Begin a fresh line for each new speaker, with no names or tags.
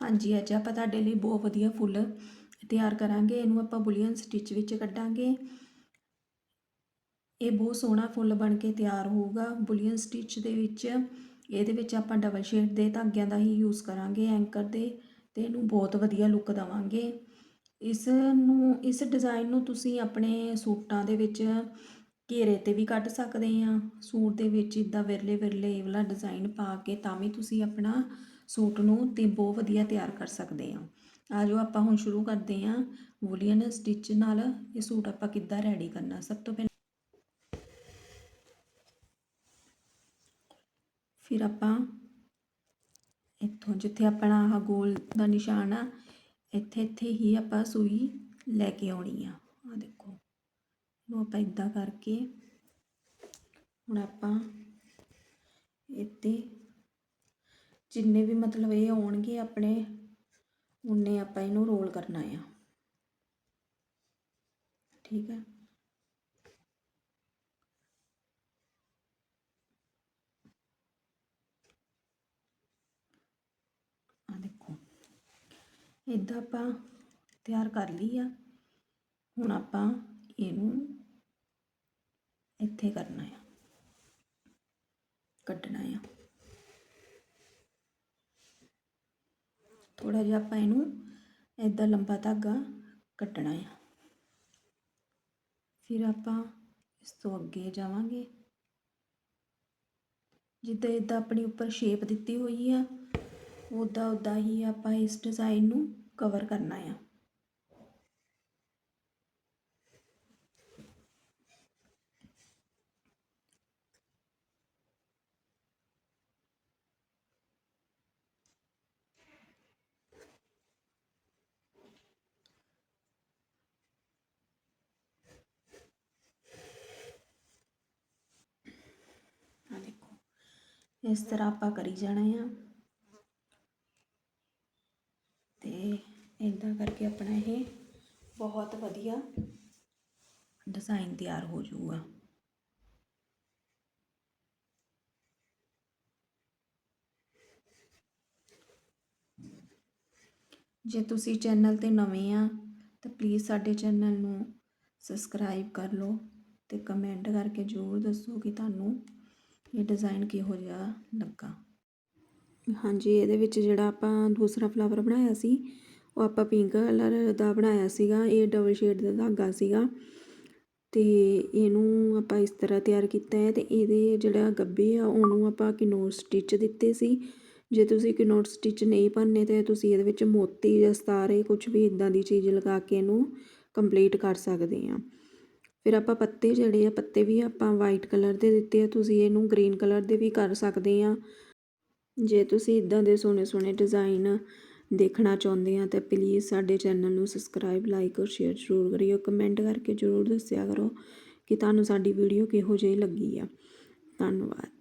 ਹਾਂਜੀ, ਅੱਜ ਆਪਾਂ ਤੁਹਾਡੇ ਲਈ ਬਹੁਤ ਵਧੀਆ ਫੁੱਲ ਤਿਆਰ ਕਰਾਂਗੇ। ਇਹਨੂੰ ਆਪਾਂ ਬੁਲੀਅਨ ਸਟਿਚ ਵਿੱਚ ਕੱਢਾਂਗੇ। ਇਹ ਬਹੁਤ ਸੋਹਣਾ ਫੁੱਲ ਬਣ ਕੇ ਤਿਆਰ ਹੋਊਗਾ। ਬੁਲੀਅਨ ਸਟਿਚ ਦੇ ਵਿੱਚ ਇਹਦੇ ਵਿੱਚ ਆਪਾਂ ਡਬਲ ਸ਼ੇਡ ਦੇ ਧਾਗਿਆਂ ਦਾ ਹੀ ਯੂਜ਼ ਕਰਾਂਗੇ ਐਂਕਰ ਦੇ ਤੇ ਇਹਨੂੰ ਬਹੁਤ ਵਧੀਆ ਲੁੱਕ ਦੇਵਾਂਗੇ। ਇਸ ਨੂੰ ਇਸ ਡਿਜ਼ਾਈਨ ਨੂੰ ਤੁਸੀਂ ਆਪਣੇ ਸੂਟਾਂ ਦੇ ਵਿੱਚ ਘੇਰੇ ਤੇ ਵੀ ਕੱਢ ਸਕਦੇ ਆ। ਸੂਟ ਦੇ ਵਿੱਚ ਇਦਾਂ ਵਿਰਲੇ ਵਿਰਲੇ ਇਹ ਵਾਲਾ ਡਿਜ਼ਾਈਨ ਪਾ ਕੇ ਤਾਂ ਵੀ ਤੁਸੀਂ ਆਪਣਾ ਸੂਟ ਨੂੰ ਤੇ ਬਹੁਤ ਵਧੀਆ ਤਿਆਰ ਕਰ ਸਕਦੇ ਆ ਆ ਜੋ ਆਪਾਂ ਹੁਣ ਸ਼ੁਰੂ ਕਰਦੇ ਆ ਵੂਲੀਅਨ ਸਟਿਚ ਨਾਲ। ਇਹ ਸੂਟ ਆਪਾਂ ਕਿੱਦਾਂ ਰੈਡੀ ਕਰਨਾ? ਸਭ ਤੋਂ ਪਹਿਲਾਂ ਫਿਰ ਆਪਾਂ ਇੱਥੋਂ ਜਿੱਥੇ ਆਪਣਾ ਆਹ ਗੋਲ ਦਾ ਨਿਸ਼ਾਨ ਆ, ਇੱਥੇ ਇੱਥੇ ਹੀ ਆਪਾਂ ਸੂਈ ਲੈ ਕੇ ਆਉਣੀ ਆ। ਆ ਦੇਖੋ, ਇਹਨੂੰ ਆਪਾਂ ਇਦਾਂ ਕਰਕੇ ਹੁਣ ਆਪਾਂ ਇੱਥੇ ਜਿੰਨੇ ਵੀ ਮਤਲਬ ਇਹ ਆਉਣਗੇ ਆਪਣੇ, ਉਨੇ ਆਪਾਂ ਇਹਨੂੰ ਰੋਲ ਕਰਨਾ ਆ। ਠੀਕ ਹੈ ਆ ਦੇਖੋ ਇਦਾਂ ਆਪਾਂ ਤਿਆਰ ਕਰ ਲਈ ਆ। ਹੁਣ ਆਪਾਂ ਇਹਨੂੰ ਇੱਥੇ ਕਰਨਾ ਆ, ਕੱਢਣਾ ਆ। ਥੋੜਾ ਜਿਹਾ ਆਪਾਂ ਇਹਨੂੰ ਇਦਾਂ ਲੰਬਾ ਧਾਗਾ ਕੱਟਣਾ ਆ। ਫਿਰ ਆਪਾਂ ਇਸ ਤੋਂ ਅੱਗੇ ਜਾਵਾਂਗੇ। ਜਿੱਦਾਂ ਇਦਾਂ ਆਪਣੀ ਉੱਪਰ ਸ਼ੇਪ ਦਿੱਤੀ ਹੋਈ ਆ ਉੱਦਾਂ ਉੱਦਾਂ ਹੀ ਆਪਾਂ ਇਸ ਡਿਜ਼ਾਈਨ ਨੂੰ ਕਵਰ ਕਰਨਾ ਆ ਦੇਖੋ ਇਸ ਤਰ੍ਹਾਂ ਆਪਾਂ ਕਰੀ ਜਾਣਾ ਆ। ਤੇ ਇਦਾਂ ਕਰਕੇ ਆਪਣਾ ਇਹ ਬਹੁਤ ਵਧੀਆ ਡਿਜ਼ਾਈਨ ਤਿਆਰ ਹੋ ਜਾਊਗਾ। ਜੇ ਤੁਸੀਂ ਚੈਨਲ ਤੇ ਨਵੇਂ ਆ, ਤਾਂ ਪਲੀਜ਼ ਸਾਡੇ ਚੈਨਲ ਨੂੰ ਸਬਸਕ੍ਰਾਈਬ ਕਰ ਲਓ ਤੇ ਕਮੈਂਟ ਕਰਕੇ ਜ਼ਰੂਰ ਦੱਸੋ ਕਿ ਤੁਹਾਨੂੰ ਇਹ ਡਿਜ਼ਾਈਨ ਕਿਹੋ ਜਿਹਾ ਲੱਗਾ? ਹਾਂਜੀ, ਇਹਦੇ ਵਿੱਚ ਜਿਹੜਾ ਆਪਾਂ ਦੂਸਰਾ ਫਲਾਵਰ ਬਣਾਇਆ ਸੀ, ਉਹ ਆਪਾਂ ਪਿੰਕ ਕਲਰ ਦਾ ਬਣਾਇਆ ਸੀਗਾ, ਇਹ ਡਬਲ ਸ਼ੇਡ ਦਾ ਧਾਗਾ ਸੀਗਾ। ਤੇ ਇਹਨੂੰ ਆਪਾਂ ਇਸ ਤਰ੍ਹਾਂ ਤਿਆਰ ਕੀਤਾ ਹੈ ਤੇ ਇਹਦੇ ਜਿਹੜਾ ਗੱਬੇ ਆ, ਉਹਨੂੰ ਆਪਾਂ ਕਿਨੋਰ ਸਟਿਚ ਦਿੱਤੇ ਸੀ। ਜੇ ਤੁਸੀਂ ਕਿਨੋਰ ਸਟਿਚ ਨਹੀਂ ਭਰਨੇ ਤੇ ਤੁਸੀਂ ਇਹਦੇ ਵਿੱਚ ਮੋਤੀ ਜਾਂ ਸਤਾਰੇ ਕੁਝ ਵੀ ਇਦਾਂ ਦੀ ਚੀਜ਼ ਲਗਾ ਕੇ ਇਹਨੂੰ ਕੰਪਲੀਟ ਕਰ ਸਕਦੇ ਆ। ਫਿਰ ਆਪਾਂ ਪੱਤੇ ਜਿਹੜੇ ਆ, ਪੱਤੇ ਵੀ ਆਪਾਂ ਵਾਈਟ ਕਲਰ ਦੇ ਦਿੱਤੇ ਆ, ਤੁਸੀਂ ਇਹਨੂੰ ਗ੍ਰੀਨ ਕਲਰ ਦੇ ਵੀ ਕਰ ਸਕਦੇ ਆ। ਜੇ ਤੁਸੀਂ ਇਦਾਂ ਦੇ ਸੋਹਣੇ ਸੋਹਣੇ ਡਿਜ਼ਾਈਨ ਦੇਖਣਾ ਚਾਹੁੰਦੇ ਆ, ਤਾਂ ਪਲੀਜ਼ ਸਾਡੇ ਚੈਨਲ ਨੂੰ ਸਬਸਕ੍ਰਾਈਬ ਲਾਈਕ ਔਰ ਸ਼ੇਅਰ ਜ਼ਰੂਰ ਕਰਿਓ। ਕਮੈਂਟ ਕਰਕੇ ਜ਼ਰੂਰ ਦੱਸਿਆ ਕਰੋ ਕਿ ਤੁਹਾਨੂੰ ਸਾਡੀ ਵੀਡੀਓ ਕਿਹੋ ਜਿਹੀ ਲੱਗੀ ਆ। ਧੰਨਵਾਦ।